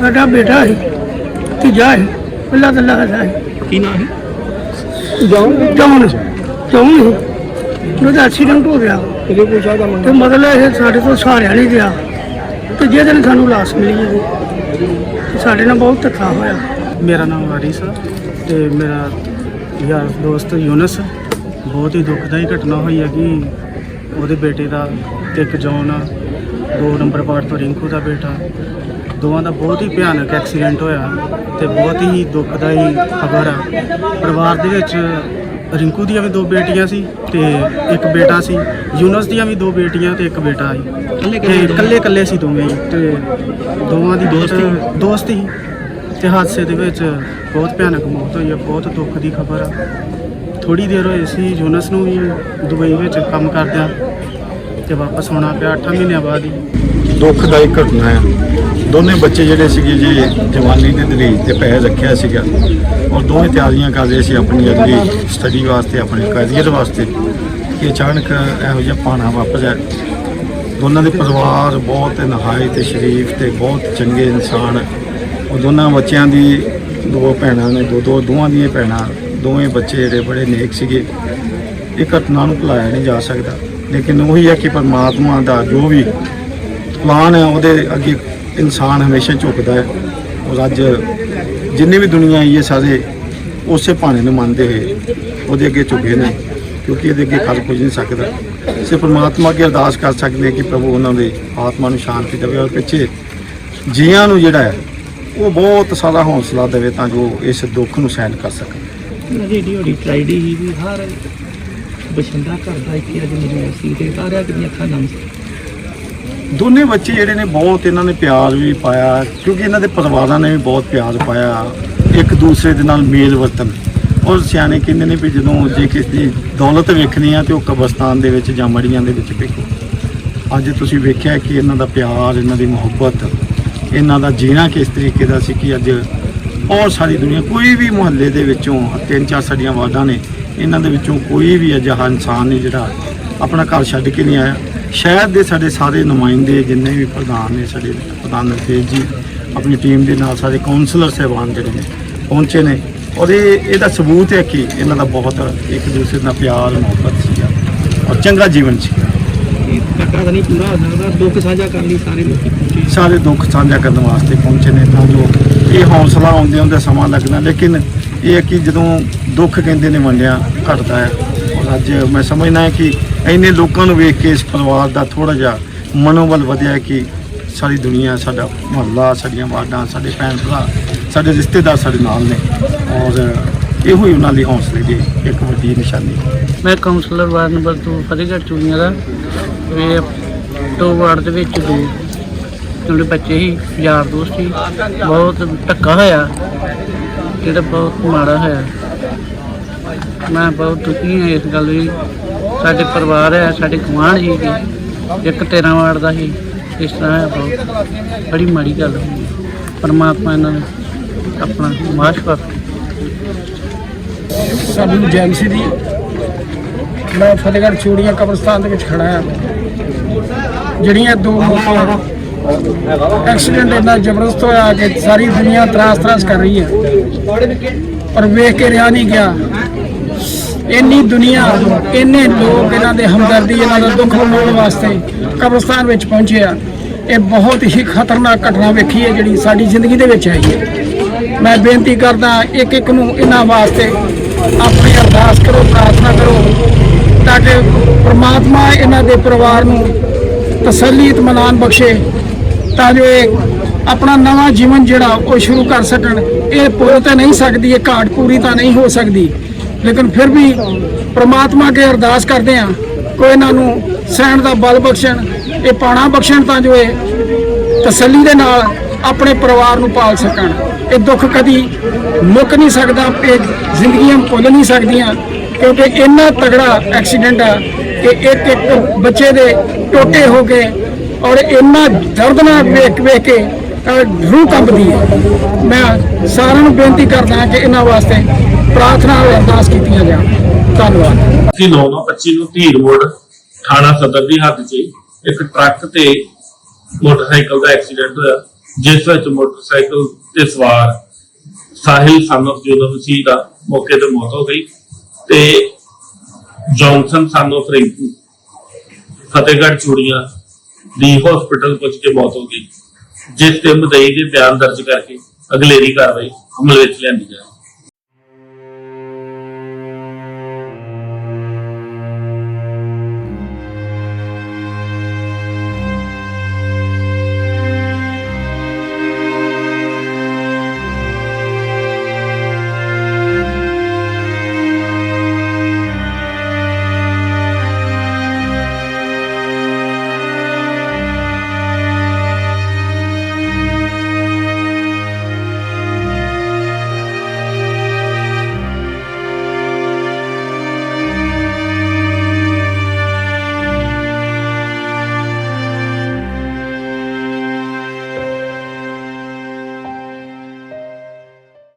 ਸਾਡਾ ਬੇਟਾ ਹੈ ਤੀਜਾ ਹੈ ਪਹਿਲਾ ਤਾਂ ਲੱਗਦਾ ਹੈ। ਕੀ ਨਾਂ ਹੈ? ਜੌਨ ਜੌਨ ਜੌਨ ਉਹਦਾ ਐਕਸੀਡੈਂਟ ਹੋ ਗਿਆ। ਇਹਦੇ ਕੋਈ ਸ਼ਾਇਦ ਮੰਗ ਤੇ ਮਤਲਬ ਇਹ ਸਾਡੇ ਤੋਂ ਸਹਾਰਿਆ ਨਹੀਂ ਗਿਆ। ਤੇ ਜਿਹਦੇ ਨੇ ਸਾਨੂੰ ਲਾਸ਼ ਮਿਲੀ ਹੈ ਤੇ ਸਾਡੇ ਨਾਲ ਬਹੁਤ ਧੱਕਾ ਹੋਇਆ। ਮੇਰਾ ਨਾਮ ਵਾਰਿਸ ਆ ਤੇ ਮੇਰਾ ਯਾਰ ਦੋਸਤ ਯੂਨਸ ਬਹੁਤ ਹੀ ਦੁਖਦਾਈ ਘਟਨਾ ਹੋਈ ਹੈ ਕਿ ਉਹਦੇ ਬੇਟੇ ਦਾ ਤੇ ਇੱਕ ਜੌਨ ਆ, ਦੋ ਨੰਬਰ ਪਾਰਟ ਤੋਂ ਰਿੰਕੂ ਦਾ ਬੇਟਾ। ਦੋਵਾਂ ਦਾ ਬਹੁਤ ਹੀ ਭਿਆਨਕ ਐਕਸੀਡੈਂਟ ਹੋਇਆ ਤੇ ਬਹੁਤ ਹੀ ਦੁਖਦਾਈ ਖਬਰ ਆ। ਪਰਿਵਾਰ ਦੇ ਵਿੱਚ ਰਿੰਕੂ ਦੀਆਂ ਵੀ ਦੋ ਬੇਟੀਆਂ ਸੀ ਤੇ ਇੱਕ ਬੇਟਾ ਸੀ ਯੂਨਸ ਦੀਆਂ ਵੀ ਦੋ ਬੇਟੀਆਂ ਤੇ ਇੱਕ ਬੇਟਾ ਸੀ। ਤੇ ਇਕੱਲੇ ਇਕੱਲੇ ਸੀ ਦੋਵੇਂ ਹੀ ਤੇ ਦੋਵਾਂ ਦੀ ਦੋਸਤ ਦੋਸਤ ਹੀ। ਤੇ ਹਾਦਸੇ ਦੇ ਵਿੱਚ ਬਹੁਤ ਭਿਆਨਕ ਮੌਤ ਹੋਈ ਹੈ ਬਹੁਤ ਦੁੱਖ ਦੀ ਖਬਰ ਆ। ਥੋੜੀ ਦੇਰ ਹੋਈ ਸੀ ਯੂਨਸ ਨੂੰ ਵੀ ਦੁਬਈ ਵਿੱਚ ਕੰਮ ਕਰਦਿਆਂ ਤੇ ਵਾਪਸ ਆਉਣਾ ਪਿਆ 8 ਮਹੀਨਿਆਂ ਬਾਅਦ ਹੀ। ਦੁੱਖਦਾਈ ਘਟਨਾ ਹੈ ਦੋਨੇ ਬੱਚੇ ਜਿਹੜੇ ਸੀਗੇ ਜੀ, ਜਵਾਨੀ ਦੇ ਦਲੀਜ ਤੇ ਪੈਰ ਰੱਖਿਆ ਸੀਗਾ। ਔਰ ਦੋਵੇਂ ਤਿਆਰੀਆਂ ਕਰ ਰਹੇ ਸੀ ਆਪਣੀ ਅਗਲੀ ਸਟੱਡੀ ਵਾਸਤੇ, ਆਪਣੇ ਕੈਰੀਅਰ ਵਾਸਤੇ। ਕਿ ਅਚਾਨਕ ਇਹੋ ਜਿਹਾ ਪਾਣਾ ਵਾਪਸ ਆ ਦੋਨਾਂ ਦੇ ਪਰਿਵਾਰ ਬਹੁਤ ਨਹਾਇਤ ਤੇ ਸ਼ਰੀਫ ਤੇ ਬਹੁਤ ਚੰਗੇ ਇਨਸਾਨ। ਉਹ ਦੋਨਾਂ ਬੱਚਿਆਂ ਦੀ, ਦੋ ਭੈਣਾਂ ਨੇ, ਦੋ ਦੋ ਦੋਵਾਂ ਦੀਆਂ ਭੈਣਾਂ, ਦੋਵੇਂ ਬੱਚੇ ਜਿਹੜੇ ਬੜੇ ਨੇਕ ਸੀਗੇ। ਇਹ ਘਟਨਾ ਨੂੰ ਭੁਲਾਇਆ ਨਹੀਂ ਜਾ ਸਕਦਾ। ਲੇਕਿਨ ਉਹੀ ਹੈ ਕਿ ਪਰਮਾਤਮਾ ਦਾ ਜੋ ਵੀ ਪਲਾਨ ਹੈ, ਉਹਦੇ ਅੱਗੇ ਇਨਸਾਨ ਹਮੇਸ਼ਾ ਝੁਕਦਾ ਹੈ। ਔਰ ਅੱਜ ਜਿੰਨੀ ਵੀ ਦੁਨੀਆ ਆਈ ਹੈ ਸਾਰੇ ਉਸੇ ਭਾਣੇ ਨੂੰ ਮੰਨਦੇ ਹੋਏ ਉਹਦੇ ਅੱਗੇ ਝੁਕੇ ਨੇ, ਕਿਉਂਕਿ ਇਹਦੇ ਅੱਗੇ ਕਰ ਕੁਝ ਨਹੀਂ ਸਕਦਾ। ਸੇ ਪਰਮਾਤਮਾ ਅੱਗੇ ਅਰਦਾਸ ਕਰ ਸਕਦੇ ਹਾਂ ਕਿ ਪ੍ਰਭੂ ਉਹਨਾਂ ਦੇ ਆਤਮਾ ਨੂੰ ਸ਼ਾਂਤੀ ਦੇਵੇ ਔਰ ਪਿੱਛੇ ਜੀਆਂ ਨੂੰ ਜਿਹੜਾ ਹੈ, ਉਹ ਬਹੁਤ ਸਾਰਾ ਹੌਸਲਾ ਦੇਵੇ ਤਾਂ ਜੋ ਇਸ ਦੁੱਖ ਨੂੰ ਸਹਿਣ ਕਰ ਸਕਣ। ਜਿਹੜੀ ਉਹਦੀ ਟ੍ਰਾਈਡੀ ਹੀ ਵੀ ਹਰ ਬਸ਼ੰਦਾ ਕਰਦਾ ਇੱਥੇ ਅੱਜ ਮੇਰੇ ਸੀ ਤੇ ਸਾਰਿਆਂ ਦੀਆਂ ਅੱਖਾਂ ਨਮ ਸੀ ਦੋਨੇ ਬੱਚੇ ਜਿਹੜੇ ਨੇ ਬਹੁਤ ਇਹਨਾਂ ਨੇ ਪਿਆਰ ਵੀ ਪਾਇਆ, ਕਿਉਂਕਿ ਇਹਨਾਂ ਦੇ ਪਰਿਵਾਰਾਂ ਨੇ ਵੀ ਬਹੁਤ ਪਿਆਰ ਪਾਇਆ, ਇੱਕ ਦੂਸਰੇ ਦੇ ਨਾਲ ਮੇਲ ਵਰਤਨ ਔਰ ਸਿਆਣੇ ਕਹਿੰਦੇ ਨੇ ਵੀ ਜਦੋਂ ਜੇ ਕਿਸੇ ਦੀ ਦੌਲਤ ਵੇਖਣੀ ਆ ਤੇ ਉਹ ਕਬਰਸਤਾਨ ਦੇ ਵਿੱਚ ਜਾਂ ਮੜੀਆਂ ਦੇ ਵਿੱਚ ਵੇਖੋ। ਅੱਜ ਤੁਸੀਂ ਵੇਖਿਆ ਕਿ ਇਹਨਾਂ ਦਾ ਪਿਆਰ, ਇਹਨਾਂ ਦੀ ਮੁਹੱਬਤ, ਇਹਨਾਂ ਦਾ ਜੀਣਾ ਕਿਸ ਤਰੀਕੇ ਦਾ ਸੀ ਕਿ ਅੱਜ ਬਹੁਤ ਸਾਰੀ ਦੁਨੀਆ, ਕੋਈ ਵੀ ਮੁਹੱਲੇ ਦੇ ਵਿੱਚੋਂ ਤਿੰਨ ਚਾਰ ਸਾਡੀਆਂ ਵਾਰਡਾਂ ਨੇ, ਇਹਨਾਂ ਦੇ ਵਿੱਚੋਂ ਕੋਈ ਵੀ ਅਜਿਹਾ ਇਨਸਾਨ ਨਹੀਂ ਜਿਹੜਾ ਆਪਣਾ ਘਰ ਛੱਡ ਕੇ ਨਹੀਂ ਆਇਆ। ਸ਼ਹਿਰ ਦੇ ਸਾਡੇ ਸਾਰੇ ਨੁਮਾਇੰਦੇ ਜਿੰਨੇ ਵੀ ਪ੍ਰਧਾਨ ਨੇ ਸਾਡੇ ਪ੍ਰਧਾਨ ਨਰਤੇਜ ਜੀ ਆਪਣੀ ਟੀਮ ਦੇ ਨਾਲ ਸਾਰੇ ਕਾਉਂਸਲਰ ਸਹਿਬਾਨ ਜਿਹੜੇ ਨੇ ਪਹੁੰਚੇ ਨੇ। ਔਰ ਇਹ ਇਹਦਾ ਸਬੂਤ ਹੈ ਕਿ ਇਹਨਾਂ ਦਾ ਬਹੁਤ ਇੱਕ ਦੂਸਰੇ ਨਾਲ ਪਿਆਰ ਮੁਹੱਬਤ ਸੀਗਾ ਔਰ ਚੰਗਾ ਜੀਵਨ ਸੀਗਾ। ਤਾਂ ਨਹੀਂ ਪੂਰਾ ਹੋ ਸਕਦਾ ਦੁੱਖ ਸਾਂਝਾ ਕਰਨ ਲਈ ਸਾਰੇ ਲੋਕੀ ਪਹੁੰਚੇ। ਸਾਰੇ ਦੁੱਖ ਸਾਂਝਾ ਕਰਨ ਵਾਸਤੇ ਪਹੁੰਚੇ ਨੇ ਤਾਂ ਜੋ ਇਹ ਹੌਸਲਾ ਆਉਂਦੇ ਹੁੰਦੇ ਸਮਾਂ ਲੱਗਣਾ। ਲੇਕਿਨ ਇਹ ਹੈ ਕਿ ਜਦੋਂ ਦੁੱਖ ਕਹਿੰਦੇ ਨੇ ਵੰਡਿਆ ਘਟਦਾ ਹੈ। ਔਰ ਅੱਜ ਮੈਂ ਸਮਝਦਾ ਹਾਂ ਕਿ ਇੰਨੇ ਲੋਕਾਂ ਨੂੰ ਵੇਖ ਕੇ ਇਸ ਪਰਿਵਾਰ ਦਾ ਥੋੜਾ ਜਿਹਾ ਮਨੋਬਲ ਵਧਿਆ ਕਿ ਸਾਰੀ ਦੁਨੀਆ, ਸਾਡਾ ਮੁਹੱਲਾ, ਸਾਡੀਆਂ ਵਾਰਡਾਂ, ਸਾਡੇ ਭੈਣ ਭਰਾ, ਸਾਡੇ ਰਿਸ਼ਤੇਦਾਰ ਸਾਡੇ ਨਾਲ ਨੇ। ਔਰ ਇਹੋ ਹੀ ਉਹਨਾਂ ਲਈ ਹੌਸਲੇ ਦੀ ਇੱਕ ਵੱਡੀ ਨਿਸ਼ਾਨੀ ਮੈਂ councillor ward number 2 Fatehgarh Churian ਦਾ। ਇਹ ਦੋ ਵਾਰਡ ਦੇ ਵਿੱਚ ਦੋ, ਜਿਹੜੇ ਬੱਚੇ ਸੀ, ਯਾਰ ਦੋਸਤ ਸੀ। ਬਹੁਤ ਧੱਕਾ ਹੋਇਆ, ਜਿਹੜਾ ਬਹੁਤ ਮਾੜਾ ਹੋਇਆ। ਮੈਂ ਬਹੁਤ ਦੁਖੀ ਹਾਂ ਇਸ ਗੱਲ ਲਈ। ਸਾਡੇ ਪਰਿਵਾਰ ਹੈ, ਸਾਡੇ ਗੁਆਂਢ ਜੀ ਜੀ ਇੱਕ 13 ਵਾਰ ਦਾ ਸੀ ਇਸ ਤਰ੍ਹਾਂ ਹੈ ਬਹੁਤ। ਬੜੀ ਮਾੜੀ ਗੱਲ ਹੋਈ ਪਰਮਾਤਮਾ ਇਹਨਾਂ ਨੂੰ ਆਪਣਾ ਮਾਸ਼ ਕਰ ਸਾਡੀ ਏਜੰਸੀ ਦੀ। ਮੈਂ ਫਤਿਹਗੜ੍ਹ ਚੂੜੀਆਂ ਕਬਰਸਤਾਨ ਦੇ ਵਿੱਚ ਖੜਾ ਹਾਂ। ਜਿਹੜੀਆਂ ਦੋ ਮੌਤਾਂ ਐਕਸੀਡੈਂਟ ਇੰਨਾ ਜ਼ਬਰਦਸਤ ਹੋਇਆ ਕਿ ਸਾਰੀ ਦੁਨੀਆ ਤਰਾਸ ਤਰਾਸ ਕਰ ਰਹੀ ਹੈ। ਪਰ ਵੇਖ ਕੇ ਰਿਹਾ ਨਹੀਂ ਗਿਆ। ਇੰਨੀ ਦੁਨੀਆ, ਇੰਨੇ ਲੋਕ ਇਹਨਾਂ ਦੇ ਹਮਦਰਦੀ, ਇਹਨਾਂ ਦਾ ਦੁੱਖ ਮਨਾਉਣ ਵਾਸਤੇ ਕਬਰਸਤਾਨ ਵਿੱਚ ਪਹੁੰਚੇ ਆ। ਇਹ ਬਹੁਤ ਹੀ ਖਤਰਨਾਕ ਘਟਨਾ ਵੇਖੀ ਹੈ ਜਿਹੜੀ ਸਾਡੀ ਜ਼ਿੰਦਗੀ ਦੇ ਵਿੱਚ ਆਈ ਹੈ। ਮੈਂ ਬੇਨਤੀ ਕਰਦਾ ਇੱਕ ਇੱਕ ਨੂੰ ਇਹਨਾਂ ਵਾਸਤੇ ਆਪਣੀ ਅਰਦਾਸ ਕਰੋ, ਪ੍ਰਾਰਥਨਾ ਕਰੋ, ਤਾਂ ਕਿ ਪ੍ਰਮਾਤਮਾ ਇਹਨਾਂ ਦੇ ਪਰਿਵਾਰ ਨੂੰ ਤਸੱਲੀ ਇਤਮਾਨਾਨ ਬਖਸ਼ੇ, ਤਾਂ ਜੋ ਇਹ ਆਪਣਾ ਨਵਾਂ ਜੀਵਨ ਜਿਹੜਾ ਉਹ ਸ਼ੁਰੂ ਕਰ ਸਕਣ। ਇਹ ਪੂਰੀ ਤਾਂ ਨਹੀਂ ਸਕਦੀ, ਇਹ ਘਾਟ ਪੂਰੀ ਤਾਂ ਨਹੀਂ ਹੋ ਸਕਦੀ। ਲੇਕਿਨ ਫਿਰ ਵੀ ਪ੍ਰਮਾਤਮਾ ਅੱਗੇ ਅਰਦਾਸ ਕਰਦੇ ਆ ਕੋਈ ਇਹਨਾਂ ਨੂੰ ਸਹਿਣ ਦਾ ਬਲ ਬਖਸ਼ਣ, ਇਹ ਪਾਣਾ ਬਖਸ਼ਣ ਤਾਂ ਜੋ ਇਹ ਤਸੱਲੀ ਦੇ ਨਾਲ ਆਪਣੇ ਪਰਿਵਾਰ ਨੂੰ ਪਾਲ ਸਕਣ। ਇਹ ਦੁੱਖ ਕਦੀ ਮੁੱਕ ਨਹੀਂ ਸਕਦਾ, ਇਹ ਜ਼ਿੰਦਗੀਆਂ ਭੁੱਲ ਨਹੀਂ ਸਕਦੀਆਂ, ਕਿਉਂਕਿ ਇੰਨਾ ਤਗੜਾ ਐਕਸੀਡੈਂਟ ਆ ਕਿ ਇੱਕ ਇੱਕ ਬੱਚੇ ਦੇ ਟੋਟੇ ਹੋ ਗਏ ਔਰ ਇੰਨਾ ਦਰਦਨਾਕ ਵੇਖ ਵੇਖ ਕੇ ਰੂਹ ਕੰਬਦੀ ਹੈ। ਮੈਂ ਸਾਰਿਆਂ ਨੂੰ ਬੇਨਤੀ ਕਰਦਾ ਕਿ ਇਹਨਾਂ ਵਾਸਤੇ ਪ੍ਰਾਰਥਨਾ ਔਰ ਅਰਦਾਸ ਕੀਤੀਆਂ ਜਾਣ। ਧੰਨਵਾਦ। ਅਸੀਂ 925 ਨੂੰ ਧੀਰ ਮੋੜ ਥਾਣਾ ਸਦਰ ਦੀ ਹੱਦ 'ਚ ਇੱਕ ਟਰੱਕ ਤੇ ਮੋਟਰਸਾਈਕਲ ਦਾ ਐਕਸੀਡੈਂਟ ਹੋਇਆ, ਜਿਸ ਵਿੱਚ ਮੋਟਰਸਾਈਕਲ ਤੇ ਸਵਾਰ ਸਾਹਿਲ ਸਾਨੂੰ ਜੋਦਮ ਸੀ ਦਾ ਮੌਕੇ ਤੇ ਮੌਤ ਹੋ ਗਈ, ਤੇ ਜੌਨਸਨ ਸਾਨੂੰ ਰਿੰਕੂ ਫਤਿਹਗੜ੍ਹ ਚੂੜੀਆਂ ਦੀ ਹਸਪੀਟਲ ਪਹੁੰਚ ਕੇ ਮੌਤ ਹੋ ਗਈ, ਜਿਸ ਤੇ ਮਦਈ ਦੇ ਬਿਆਨ ਦਰਜ ਕਰਕੇ ਅਗਲੇਰੀ ਕਾਰਵਾਈ ਅਮਲ ਵਿੱਚ ਲਿਆਂਦੀ ਜਾਏ